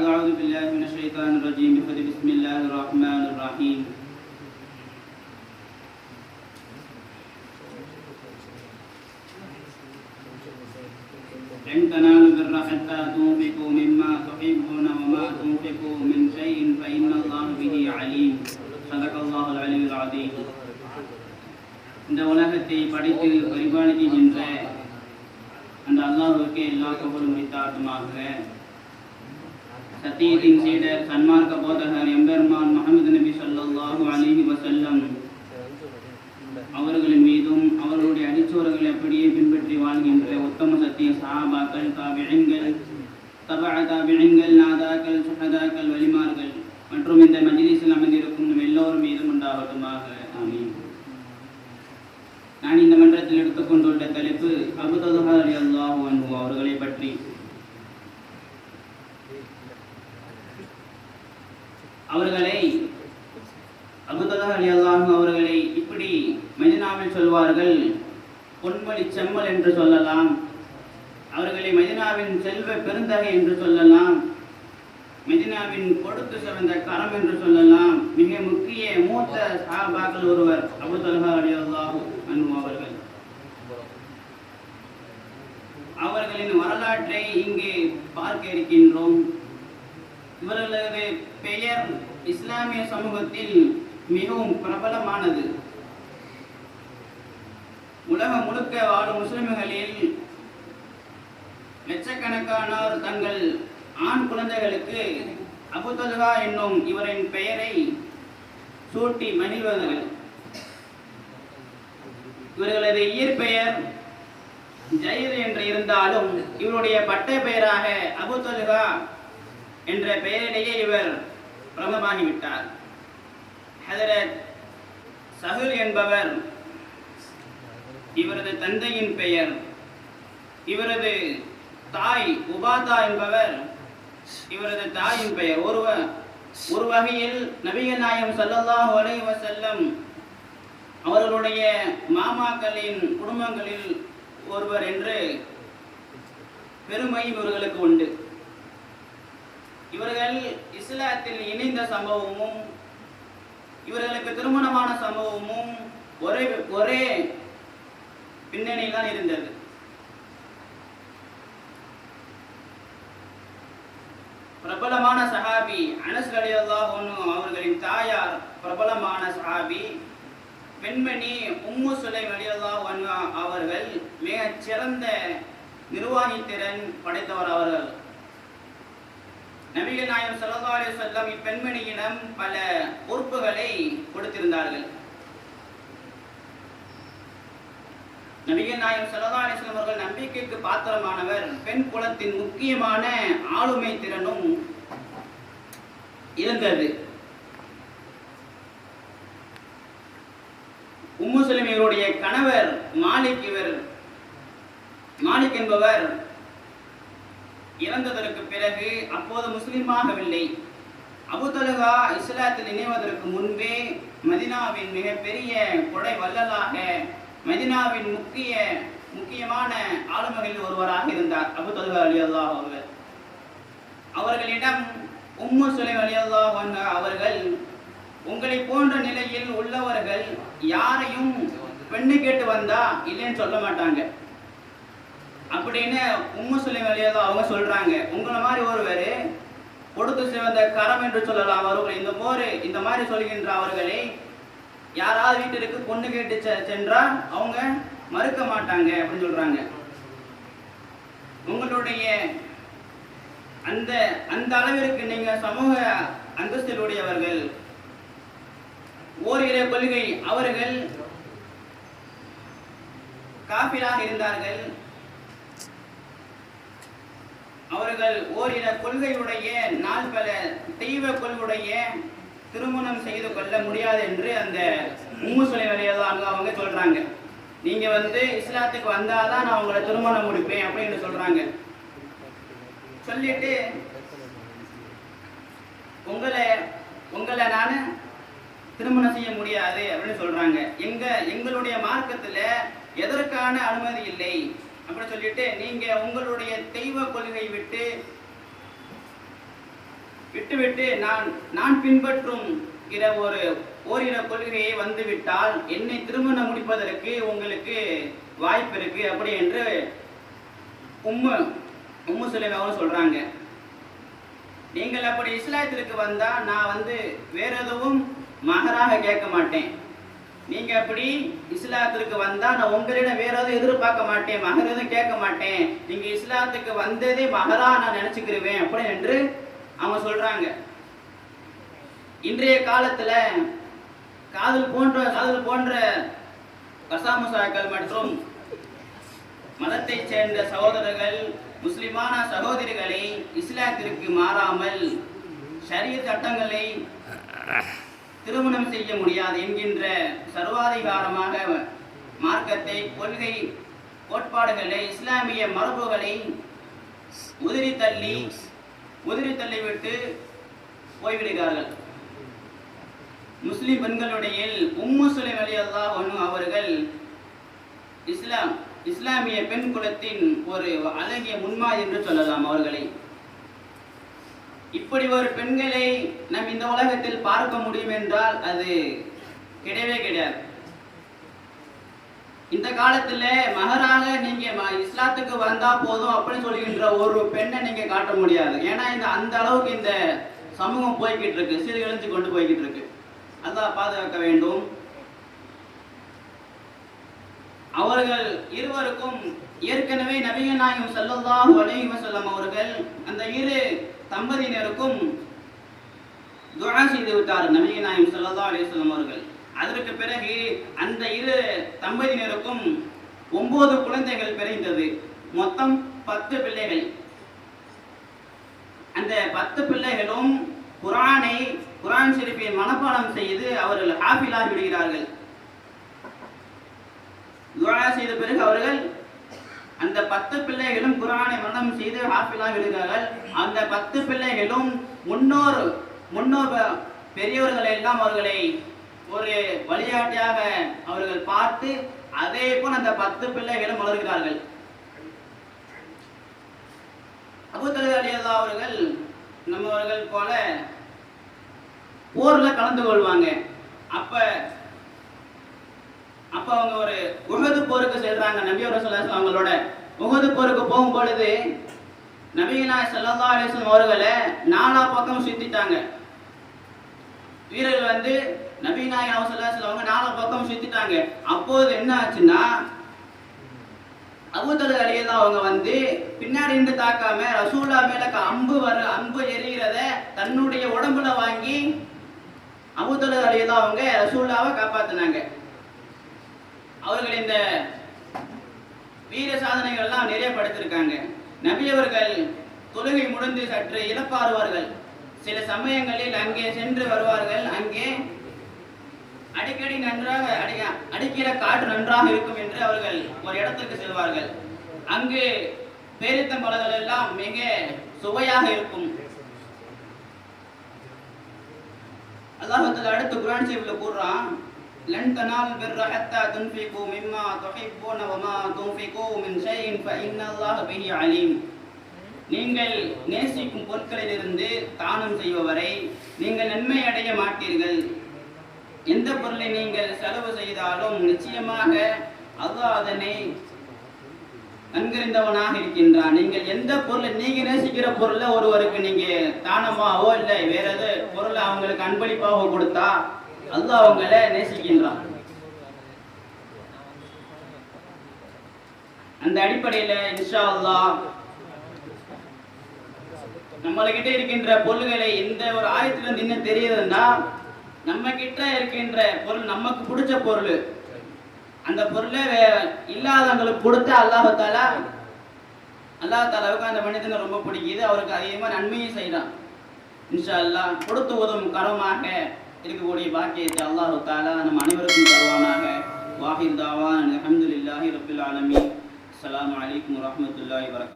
بعد أعوذ بالله من الشيطان الرجيم بسم الله الرحمن الرحيم لن تنالوا البر حتى تنفقوا مما تحبون وما تنفقوا من شيء فإن الله به عليم صدق الله العلي العظيم இந்த உலகத்தை படைத்து பரிபாலிக்கின்ற அந்த அல்லாஹுக்கு எல்லா புகழும் உரித்தாட்டுமாக சத்தியத்தின் சீடர் சன்மார்க்க போதகர் எம்பெருமான் முகமது நபி சொல்லாஹு அலிஹி வசல்லம் அவர்களின் மீதும் அவர்களுடைய அடிச்சோறுகள் அப்படியே பின்பற்றி வாழ்கின்ற உத்தம சத்திய சஹாபாக்கள் தாபியங்கள் தபா தாபியங்கள் நாதாக்கள் சுகதாக்கள் வலிமார்கள் மற்றும் இந்த மஜ்லிஸில் அமைந்திருக்கும் நம் எல்லோரும் மீதும் உண்டாகட்டுமாக. ஆமீன். நான் இந்த மன்றத்தில் எடுத்துக்கொண்டுள்ள தலைப்பு அபுதலுஹா அலி அல்லாஹு அன்பு அவர்களை பற்றி. அவர்களை அபுதலா அலி அவர்களை இப்படி மதினாவில் சொல்வார்கள். பொன்மொழி செம்மல் என்று சொல்லலாம். அவர்களை மதினாவின் செல்வ பெருந்தகை என்று சொல்லலாம். மெதினாவின் கொடுத்து சிறந்த கரம் என்று சொல்லலாம். மிக முக்கிய மூத்த சாபாக்கள் ஒருவர் அபுதல்ஹா அலி அல்லாஹு அன்பு அவர்கள். அவர்களின் வரலாற்றை இங்கே பார்க்க இருக்கின்றோம். இவர்களது பெயர் இஸ்லாமிய சமூகத்தில் மிகவும் பிரபலமானது. உலகம் முழுக்க வாழும் முஸ்லிம்களில் லட்சக்கணக்கானோர் தங்கள் ஆண் குழந்தைகளுக்கு அபுதல்கா என்னும் இவரின் பெயரை சூட்டி மகிழ்வார்கள் இவர்களது இயற்பெயர் ஜயிர் என்று இருந்தாலும் இவருடைய பட்ட பெயராக அபுதல்கா என்ற பெயரிலேயே இவர் பிரபலமாகிவிட்டார். ஹதரத் சஹுல் என்பவர் இவரது தந்தையின் பெயர். இவரது தாய் உபாதா என்பவர் இவரது தாயின் பெயர். ஒருவ ஒரு வகையில் நபிகள் நாயகம் ஸல்லல்லாஹு அலைஹி வஸல்லம் அவர்களுடைய மாமாக்களின் குடும்பங்களில் ஒருவர் என்று பெருமை இவர்களுக்கு உண்டு. இவர்கள் இஸ்லாத்தில் இணைந்த சம்பவமும் இவர்களுக்கு திருமணமான சம்பவமும் ஒரே ஒரே பின்னணியில் தான் இருந்தது. பிரபலமான சஹாபி அனஸ் ரலியல்லாஹு அவர்களின் தாயார் பிரபலமான சஹாபி பெண்மணி உம்மு சுலை ரலியல்லாஹு அவர்கள் மிகச் சிறந்த நிர்வாகி திறன் படைத்தவர் அவர்கள். நபிகள் நாயகம் சல்லா அலி சொல்லம் இப்பெண்மணியிடம் பல பொறுப்புகளை கொடுத்திருந்தார்கள். நபிகள் நாயகம் சல்லா அலி அவர்கள் நம்பிக்கைக்கு பாத்திரமானவர் பெண் குலத்தின் முக்கியமான ஆளுமை திறனும் இருந்தது உம்மு இவருடைய கணவர் மாலிக் இவர் மாலிக் என்பவர் இறந்ததற்கு பிறகு அப்போது முஸ்லிமாகவில்லை. அபுதலகா இஸ்லாத்தில் இணைவதற்கு முன்பே மதினாவின் மிகப்பெரிய கொடை வல்லலாக மதினாவின் முக்கிய முக்கியமான ஆளுமைகளில் ஒருவராக இருந்தார் அபுதலகா தொல்கா அலி அல்லாஹ் அவர்கள் அவர்களிடம் உம்மு சுலைம் அலி அல்லாஹ் அவர்கள் உங்களை போன்ற நிலையில் உள்ளவர்கள் யாரையும் பெண்ணு கேட்டு வந்தா இல்லைன்னு சொல்ல மாட்டாங்க. அப்படின்னு உண்மை சொல்லி வழியாக அவங்க சொல்றாங்க. உங்களை மாதிரி ஒருவர் கொடுத்து சிவந்த கரம் என்று சொல்லலாம் அவர்கள். இந்த போர் இந்த மாதிரி சொல்கின்ற அவர்களை யாராவது வீட்டிற்கு பொண்ணு கேட்டு செ- சென்றால் அவங்க மறுக்க மாட்டாங்க அப்படின்னு சொல்றாங்க. உங்களுடைய அந்த அந்த அளவிற்கு நீங்க சமூக அந்தஸ்திலுடையவர்கள் ஓர் ஓரிரு கொள்கை அவர்கள் காபிராக இருந்தார்கள். அவர்கள் ஓரின கொள்கையுடைய நாள் பல தெய்வ கொள்கையுடைய திருமணம் செய்து கொள்ள முடியாது என்று அந்த உம்மு சுலை அவங்க சொல்றாங்க. நீங்க வந்து இஸ்லாத்துக்கு வந்தாதான் நான் உங்களை திருமணம் முடிப்பேன் அப்படின்னு சொல்றாங்க. சொல்லிட்டு உங்களை உங்களை நான் திருமணம் செய்ய முடியாது அப்படின்னு சொல்றாங்க. எங்க எங்களுடைய மார்க்கத்துல எதற்கான அனுமதி இல்லை? அப்படி சொல்லிட்டு நீங்க உங்களுடைய தெய்வ கொள்கை விட்டு விட்டுவிட்டு நான் நான் பின்பற்றும் இர ஒரு ஓரின கொள்கையை வந்துவிட்டால் என்னை திருமணம் முடிப்பதற்கு உங்களுக்கு வாய்ப்பு இருக்கு அப்படி என்று உம்மு உம்மு சுலைமாவும் சொல்றாங்க. நீங்கள் அப்படி இஸ்லாத்திற்கு வந்தா நான் வந்து வேற எதுவும் மகராக கேட்க மாட்டேன். நீங்க அப்படி இஸ்லாத்திற்கு வந்தா நான் உங்களிடம் வேற எதுவும் எதிர்பார்க்க மாட்டேன் மகர் எதுவும் கேட்க மாட்டேன். நீங்க இஸ்லாத்துக்கு வந்ததே மகரா நான் நினைச்சுக்கிருவேன் அப்படி என்று அவங்க சொல்றாங்க. இன்றைய காலத்துல காதல் போன்ற காதல் போன்ற கசாமுசாக்கள் மற்றும் மதத்தைச் சேர்ந்த சகோதரர்கள் முஸ்லிமான சகோதரிகளை இஸ்லாத்திற்கு மாறாமல் சரிய சட்டங்களை திருமணம் செய்ய முடியாது என்கின்ற சர்வாதிகாரமாக மார்க்கத்தை கொள்கை கோட்பாடுகளை இஸ்லாமிய மரபுகளை உதிரி தள்ளி உதிரி தள்ளிவிட்டு போய்விடுகிறார்கள். முஸ்லிம் பெண்களுடைய உம்மு சுலை அலி அல்லாஹ் அவர்கள் இஸ்லாம் இஸ்லாமிய பெண் குலத்தின் ஒரு அழகிய முன்மாதிரி என்று சொல்லலாம் அவர்களை. இப்படி ஒரு பெண்களை நம் இந்த உலகத்தில் பார்க்க முடியும் என்றால் அது கிடையவே கிடையாது. இந்த காலத்துல மகராக நீங்க ம- இஸ்லாத்துக்கு வந்தா போதும் அப்படின்னு சொல்கின்ற ஒரு பெண்ணை நீங்க காட்ட முடியாது. ஏன்னா இந்த அந்த அளவுக்கு இந்த சமூகம் போய்கிட்டு இருக்கு. சீர்கழிஞ்சு கொண்டு போய்கிட்டு இருக்கு. அதான் பாதுகாக்க வேண்டும். அவர்கள் இருவருக்கும் ஏற்கனவே நவீன நாயகம் செல்லதாக அலைஹி வஸல்லம் அவர்கள் அந்த இரு தம்பதியினருக்கும் துவா செய்து விட்டார் நபிகள் நாயம் சல்லா அலிஸ்லாம் அவர்கள். அதற்கு பிறகு அந்த இரு தம்பதியினருக்கும் ஒன்பது குழந்தைகள் பிறந்தது. மொத்தம் பத்து பிள்ளைகள். அந்த பத்து பிள்ளைகளும் குரானை குரான் ஷெரீஃபை மனப்பாடம் செய்து அவர்கள் ஹாஃபிலாகி விடுகிறார்கள். துவா செய்த பிறகு அவர்கள் அந்த பத்து பிள்ளைகளும் குரானை மரணம் செய்து ஹாஃபிலாக விடுகிறார்கள். அந்த பத்து பிள்ளைகளும் முன்னோர் முன்னோர் பெ- பெரியவர்களை எல்லாம் அவர்களை ஒரு வழிகாட்டியாக அவர்கள் பார்த்து அதே போல் அந்த பத்து பிள்ளைகளும் வளர்கிறார்கள். அபுத்தலக அவர்கள் நம்மவர்கள் போல போர்ல கலந்து கொள்வாங்க. அப்ப அப்ப அவங்க ஒரு உகது போருக்கு செல்றாங்க. நபி ரசூலுல்லாஹி அவங்களோட உகது போருக்கு போகும் பொழுது நபிகளாய் ஸல்லல்லாஹு அலைஹி அவர்களை நாலா பக்கம் சுத்திட்டாங்க. வீரர்கள் வந்து நபிநாயகம் அவசல்லாஸ் அவங்க நாலா பக்கம் சுத்திட்டாங்க. அப்போது என்ன ஆச்சுன்னா அபூதல் அலியெல்லாம் அவங்க வந்து பின்னாடி இருந்து தாக்காம ரசூல்லா மேல க- அம்பு வர அம்பு எரிகிறத தன்னுடைய உடம்புல வாங்கி அபூதல் அலியெல்லாம் அவங்க ரசூல்லாவை காப்பாத்தினாங்க. அவர்கள் இந்த வீர சாதனைகள் எல்லாம் நிறைய படுத்திருக்காங்க நபியவர்கள் தொழுகை முடிந்து சற்று இழப்பாறுவார்கள் சில சமயங்களில் அங்கே சென்று வருவார்கள். அங்கே அடிக்கடி நன்றாக அடி அடிக்கிற காற்று நன்றாக இருக்கும் என்று அவர்கள் ஒரு இடத்திற்கு செல்வார்கள். அங்கு பேரித்தம்பழங்கள் எல்லாம் மிக சுவையாக இருக்கும். அல்லாஹ் அடுத்து குரான் சேவில் கூறுறான் لن تنالوا البر حتى تنفقوا مما மிம்மா وما تنفقوا من شيء فإن الله به عليم. நீங்கள் நேசிக்கும் பொருட்களிலிருந்து தானம் செய்பவரை நீங்கள் நன்மை அடைய மாட்டீர்கள். எந்த பொருளை நீங்கள் செலவு செய்தாலும் நிச்சயமாக அல்லாஹ் அதனை நன்கறிந்தவனாக இருக்கின்றான். நீங்கள் எந்த பொருளை நீங்க நேசிக்கிற பொருளை ஒருவருக்கு நீங்க தானமாவோ இல்லை வேற எது பொருளை அவங்களுக்கு அன்பளிப்பாவோ கொடுத்தா அல்லாஹ் அவங்கள நேசிக்கின்றான். அந்த அடிப்படையில இன்ஷா அல்லாஹ் நம்மகிட்ட இருக்கின்ற பொருள்களை எந்த ஒரு ஆயத்துல இருந்து என்ன தெரியுதுன்னா நம்ம கிட்ட இருக்கின்ற பொருள் நமக்கு பிடிச்ச பொருள். அந்த பொருளை இல்லாதவங்களுக்கு கொடுத்து அல்லாஹால அல்லாஹாலாவுக்கு அந்த மனிதனை ரொம்ப பிடிக்குது. அவருக்கு அதிகமாக நன்மையும் செய்யலாம் இன்ஷா அல்லாஹ் கொடுத்து உதவும் கரமாக இருக்கக்கூடிய பாக்கியத்தை அல்லாஹு தாலா நம் அனைவருக்கும் தருவானாக வாஹிர் தாவான் அல்ஹம்துலில்லாஹி ரப்பில் ஆலமீன் அஸ்ஸலாமு அலைக்கும் வரஹ்மத்துல்லாஹி வரகாத்துஹு